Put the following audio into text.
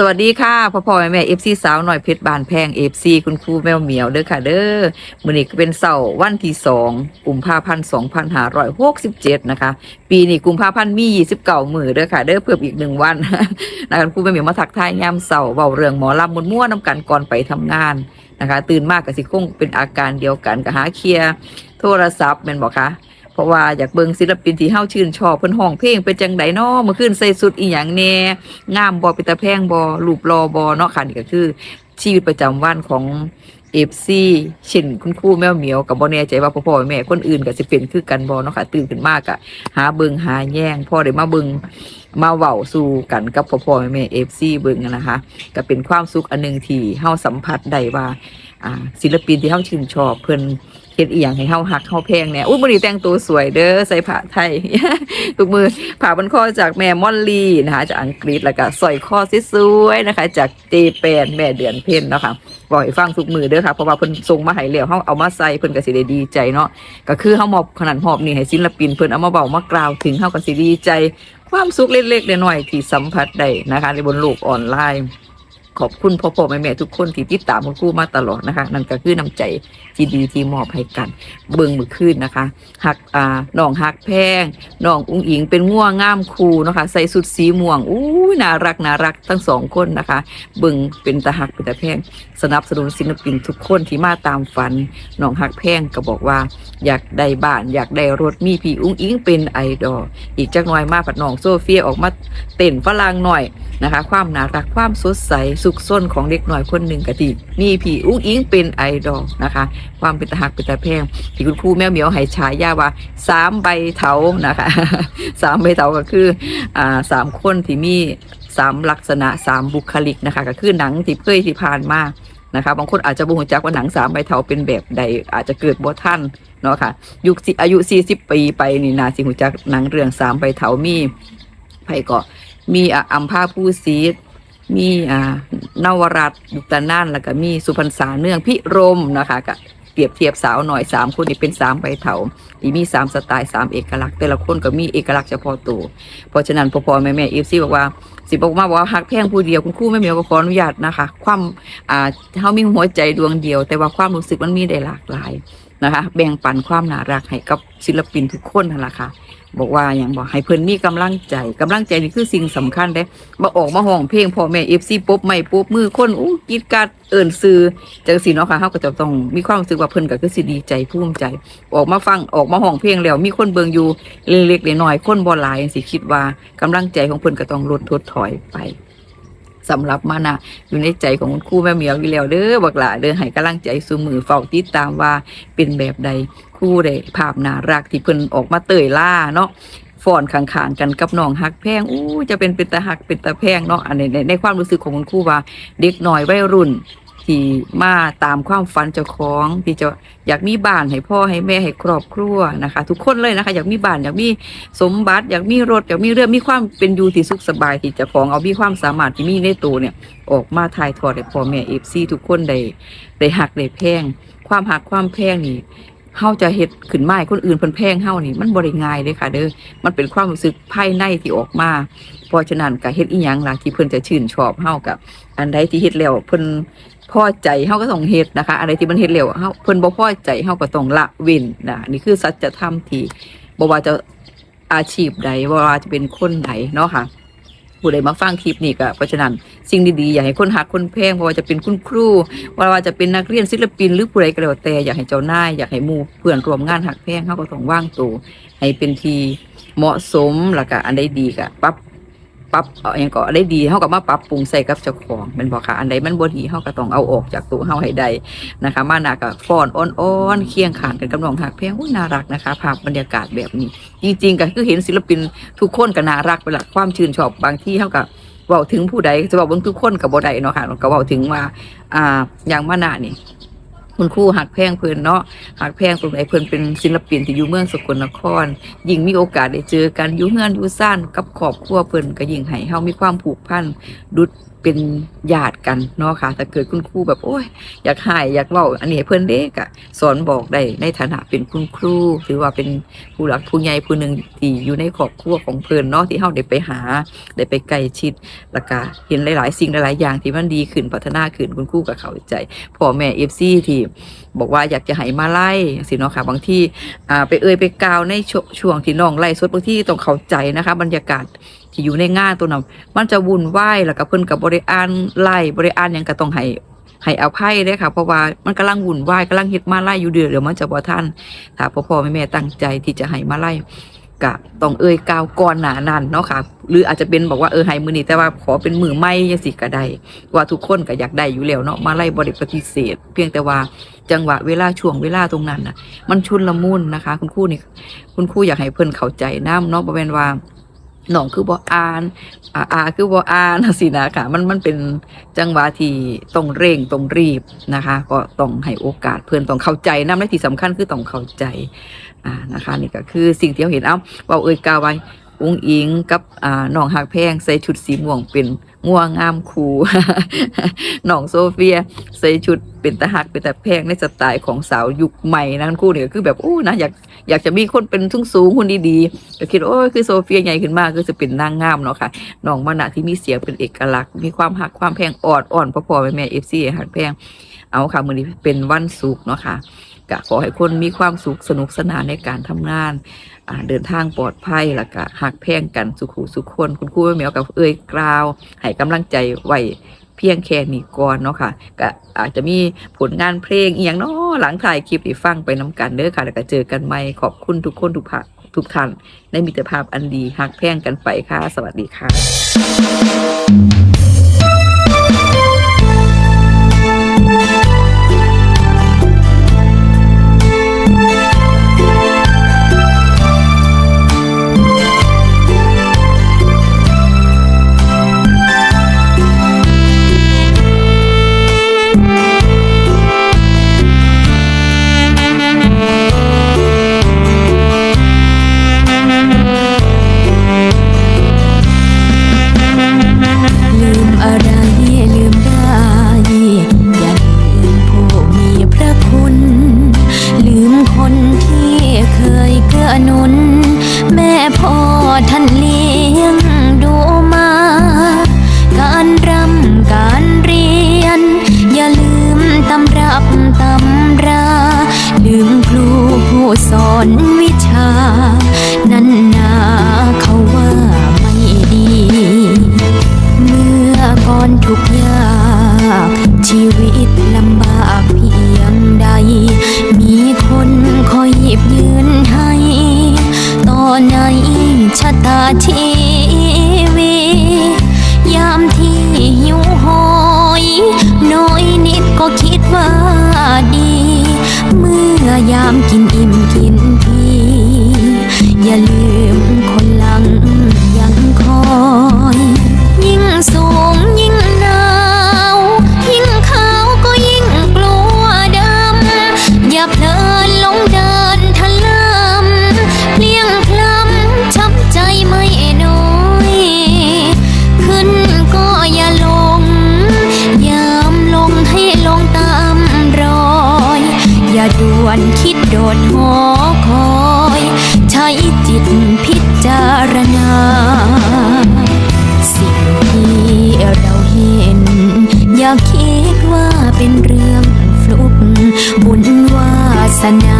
สวัสดีค่ะพ่อพ่อแม่แม่เอฟซีสาวหน่อยเพชรบานแพงเอฟซีคุณครูแมวเหมียวเด้อค่ะ เด้อมื้อนี้ก็เป็นเสาร์วันที่สองกุมภาพันธ์สองพันห้าร้อยหกสิบเจ็ดนะคะ ปีนี้กุมภาพันธ์มียี่สิบเก้ามือเด้อค่ะ เด้อเพิ่มอีกหนึ่งวันนะคะคุณครูแม่เหมียวมาทักทายยามเสาร์เบาเรื่องหมอลำมวนม่วนๆนำกันก่อนไปทำงานนะคะ ตื่นมากกับสิคงเป็นอาการเดียวกันกับหาเคลียร์โทรศัพท์แม่นบอกคะ ราะว่าอยากเบิ่งศิลปินที่เฮาชื่นชอบเพิ่นห้องเพลงเป็นจังไดน้อเมื่อคืนใส่สุดอีหยังแน่งามบ่เป็นตาแพงบ่รูปรอบ่เนาะค่ะนี่ก็คือ ชีวิตประจำวันของ FC เช่นคุณครูแมวเหมียวกับบ่แน่ใจว่าพ่อพ่อแม่คนอื่นก็สิเป็นคือกันบ่เนาะค่ะตื่นขึ้นมากอะหาเบิงหาแย่งพ่อได้มาเบิงมาเว้าสู่กันกับพ่อพ่อแม่ FC เบิงนะคะก็เป็นความสุขอันหนึ่งที่เฮาสัมผัสได้ว่า อ่า ศิลปินที่เฮาชื่นชอบเพิ่นเฮ็ดอีหยังให้เฮาฮักเฮาแพงแหน่ยอุ้ยมื้อนี้แต่งตัวสวยเด้อใส่ผ้าไทยทุกมือผ้าบันคอจากแม่มอลลี่นะคะจากอังกฤษแล้วก็สร้อยคอสวยๆนะคะ จากเจแปนแม่เดือนเพ็ญเนาะค่ะบอกให้ฟังทุกมือเด้อค่ะเพราะว่าเพิ่นส่งมาให้แล้วเฮาเอามาใส่เพิ่นก็สิได้ดีใจเนาะก็คือเฮามอบขนาดหอบนี่ให้ศิลปินเพิ่นเอามาเว้ามากล่าวถึงเฮาก็สิดีใจ ความสุขเล็กๆน้อยๆที่สัมผัสได้นะคะในบนโลกออนไลน์ ขอบคุณพ่อพ่อแม่แม่ทุกคนที่ติดตามคุณครูมาตลอดนะคะ นั่นก็คือน้ำใจที่ดีที่มอบให้กัน เบิ่งมือขึ้นนะคะหักอ่าน้องหักแพงน้องอุ้งอิงเป็นง่วงง่ามคูนะคะ ใส่สุดสีม่วงอู้น่ารักน่ารักทั้งสองคนนะคะ เบิ่งเป็นตาหักเป็นตาแพงสนับสนุนศิลปินทุกคนที่มาตามฝันน้องหักแพงก็บอกว่า อยากได้บ้านอยากได้รถมีพี่อุ้งอิงเป็นไอดอลอีกจักหน่อยมาผัดน้องโซเฟียออกมาเต้นฝรั่งหน่อยนะคะ ความน่ารักความสดใสสุขส้นของเด็กหน่อยคนหนึ่งกะทิมีผีอุ้งอิงเป็นไอดอลนะคะ ความเป็นตาหักเป็นตาแพงที่คุณครูแม่เหมียวให้ฉายาว่าสามใบเถานะคะสามใบเถาก็คืออ่าสามคนที่มีสามลักษณะสามบุคลิกนะคะ ก็คือหนังที่เคยที่ผ่านมานะคะบางคนอาจจะบ่รู้จักว่าหนังสามใบเถาเป็นแบบใดอาจจะเกิดบ่ทันเนาะค่ะยุคสิอายุ 40 ปีไปนี่นาสิหูจักหนังเรื่องสามใบเถามีไผก็มีอัมพาผู้ซีด มีอ่านวรัตยุตาน่านแล้วก็มีสุพรรณษาเนื่องพิรมนะคะก็เปรียบเทียบสาวหน่อยสามคนนี้เป็นสามใบเถาที่มีสามสไตล์สามเอกลักษณ์แต่ละคนก็มีเอกลักษณ์เฉพาะตัวเพราะฉะนั้นพ่อพ่อแม่แม่เอฟซีบอกว่าสิบอกมาบอกว่าหักแพงผู้เดียวคุณครูไม่มีก็ขออนุญาตนะคะ ความอ่าเขามีหัวใจดวงเดียว แต่ว่าความรู้สึกมันมีได้หลากหลายนะคะ แบ่งปันความน่ารักให้กับศิลปินทุกคนนั่นแหละค่ะ บอกว่าอย่างบอกให้เพิ่นมีกำลังใจกำลังใจนี่คือสิ่งสำคัญเด้มาออกมาห้องเพลงพ่อแม่เอฟซีปุ๊บไม่ปุ๊บมือคนอู้กีดกราดเอิ่นซื้อจังสีเนาะค่ะเฮาก็จะต้องมีความรู้สึกว่าเพิ่นก็คือสิดีใจภูมิใจ ออกมาฟังออกมาห้องเพลงแล้วมีคนเบิ่งอยู่เล็กๆน้อยๆคนบ่หลายสิคิดว่ากำลังใจของเพิ่นก็ต้องลดทดถอยไปสำหรับมานะอยู่ในใจของคุณครูแม่เหมียวอยู่แล้วเด้อบักหลาเด้อให้กำลังใจสูมือเฝ้าติดตามว่าเป็นแบบใด ครู่ได้ภาพน่ารักที่เพิ่นออกมาเตยล่าเนาะฟ้อนข้างๆกันกับน้องฮักแพงอู้จะเป็นเป็นตาฮักเป็นตาแพงเนาะอันในในในความรู้สึกของคุณครูว่าเด็กน้อยวัยรุ่นที่มาตามความฝันเจ้าของที่จะอยากมีบ้านให้พ่อให้แม่ให้ครอบครัวนะคะ ทุกคนเลยนะคะ อยากมีบ้านอยากมีสมบัติ อยากมีรถอยากมีเรื่องมีความเป็นอยู่ที่สุขสบายที่เจะของเอามีความสามารถที่มีในตัวเนี่ย ออกมาถ่ายทอดให้พ่อแม่เอฟซีทุกคนได้ได้หักได้แพงความหักความแพงนี่ เฮาจะเฮ็ดขึ้นมาให้คนอื่นเพิ่นแพงเฮานี่มันบ่ได้ง่ายเลยค่ะเด้อมันเป็นความรู้สึกภายในที่ออกมาเพราะฉะนั้นก็เฮ็ดอีหยังล่ะที่เพิ่นจะชื่นชอบเฮากับ อันใดที่เฮ็ดแล้วเพิ่นพอใจเฮาก็ต้องเฮ็ดนะคะอะไรที่มันเฮ็ดแล้วเฮาเพิ่นบ่พอใจเฮาก็ต้องละเว้นนะนี่คือสัจธรรมที่บ่ว่าจะอาชีพใดบ่ว่าจะเป็นคนใดเนาะค่ะ ผู้ใดมาฟังคลิปนี้ก็เพราะฉะนั้นสิ่งดีๆอยากให้คนหักคนแพงเพราะว่าจะเป็นคุณครูว่าว่าจะเป็นนักเรียนศิลปินหรือผู้ใดก็แล้วแต่อยากให้เจ้านายอยากให้หมู่เพื่อนรวมงานหักแพงเขาก็ต้องว่างตัวให้เป็นทีเหมาะสมแล้วก็อันใดดีก็ปรับ ปรับเอาองก็อันใดดีเขาก็มาปรับปรุงใส่กับเจ้าของแมันบอกค่ะอันใดมันบ่ดีเขาก็ต้องเอาออกจากตัวเขาให้ได้นะคะ มานาก็ฟ้อนอ้อนๆเคียงขานกันกับน้องหักแพงอุ้ยน่ารักนะคะภาพบรรยากาศแบบนี้ จริงๆก็คือเห็นศิลปินทุกคนก็น่ารักไปละความชื่นชอบบางที่เขาก็เว้าถึงผู้ใดจะบอกเบิ่งทุกคนกับบ่ได้เนาะค่ะก็เว้าถึงว่าอ่าอย่างมานานี่ คุณครูหักแพงเพิ่นเนาะหักแพงเพิ่นไอ้เพิ่นเป็นศิลปินที่อยู่เมืองสกลนคร ยิ่งมีโอกาสได้เจอกันอยู่เฮือนอยู่ซ่านกับครอบครัวเพิ่นก็ยิ่งให้เฮามีความผูกพันดุดเป็นญาติกันเนาะค่ะถ้าเกิดคุณครูแบบโอ้ยอยากหายอยากเบาอันนี้เพื่อนเด็กอะสอนบอกได้ในฐานะเป็นคุณครูหรือว่าเป็นผู้หลักผู้ใหญ่ผู้หนึ่งที่อยู่ในครอบครัวของเพื่อนเนาะที่เฮาได้ไปหาได้ไปใกล้ชิดแล้วก็เห็นหลาย ๆ สิ่งหลายๆอย่างที่มันดีขึ้นพัฒนาขึ้นคุณครูกับเขาใจพ่อแม่เอฟซีที่บอกว่าอยากจะให้มาไล่สิเนาะค่ะบางที่อ่าไปเอ่ยไปกาวในช่วช่วงที่น้องไล่สดบางที่ต้องเข้าใจนะคะ บรรยากาศที่อยู่ในงานตัวนั้นมันจะวุ่นวายแล้วก็เพิ่นกับบริอานไล่บริอานยังก็ต้องให้ให้อภัยเด้ค่ะ เพราะว่ามันกำลังวุ่นวายกำลังเฮ็ดมาไล่อยู่เดือดเดี๋ยวมันจะบ่ท่านถ้าพ่อพ่อแม่แม่ตั้งใจที่จะให้มาไล่ กะต้องเอ่ยกาวก่อนหนานั่นเนาะค่ะ หรืออาจจะเป็นบอกว่าเออให้มือนี่แต่ว่าขอเป็นมือไม่ยังซี่ก็ได้ว่าทุกคนก็อยากได้อยู่แล้วเนาะมาไล่บริปฏิเสธ เพียงแต่ว่าจังหวะเวลาช่วงเวลาตรงนั้นน่ะ มันชุนละมุนนะคะ คุณครูนี่คุณครูอยากให้เพื่อนเข้าใจนำเนาะบ่แม่นว่า น้องคือบออ่านอาอาคือบออ่านสินะค่ะมันมันเป็นจังหวะที่ต้องเร่งต้องรีบนะคะ ก็ต้องให้โอกาสเพื่อนต้องเข้าใจนะและที่สำคัญคือต้องเข้าใจอ่านะคะนี่ก็คือสิ่งที่เราเห็นเอ้าว่าเอ่ยกาวไว้อุ้งอิงกับอ่าน้องหักแพงใส่ชุดสีม่วงเป็น ม่วงงามคูน้องโซเฟีย ใส่ชุดเป็นตะหักเป็นตะแพงในสไตล์ของสาวยุคใหม่นะทั้งคู่เนี่ยคือแบบโอ้นะอยากอยากจะมีคนเป็นสูงสูงคนดีๆก็คิดว่าโอ้ยคือโซเฟียใหญ่ขึ้นมากก็จะเป็นนางงามเนาะค่ะน้องมานะที่มีเสียงเป็นเอกลักษณ์ มีความหักความแพงออดอ่อนพอพ่อแม่แม่เอฟซีหักแพงเอาค่ะมือนี้เป็นวันศุกร์เนาะค่ะ กะขอให้คนมีความสุขสนุกสนานในการทำงานเดินทางปลอดภัยแล้วก็หักแพงกันสุขุสุขคนคุณครูแม่เหมียวกับเอ่ยกล่าวให้กำลังใจไว้เพียงแค่นี้ก่อนเนาะค่ะก็อาจจะมีผลงานเพลงอีกอย่างเนาะหลังถ่ายคลิปที่ฟังไปน้ำกันเด้อค่ะแล้วก็เจอกันใหม่ขอบคุณทุกคนทุกภาคทุกท่านได้มีแต่ภาพอันดีหักแพงกันไปค่ะ สวัสดีค่ะ หนุน แม่พ่อท่านเลี้ยงดูมา การรำการเรียน อย่าลืมตำรับตำรา ลืมครูผู้สอน ยามกินอิ่มกิน สน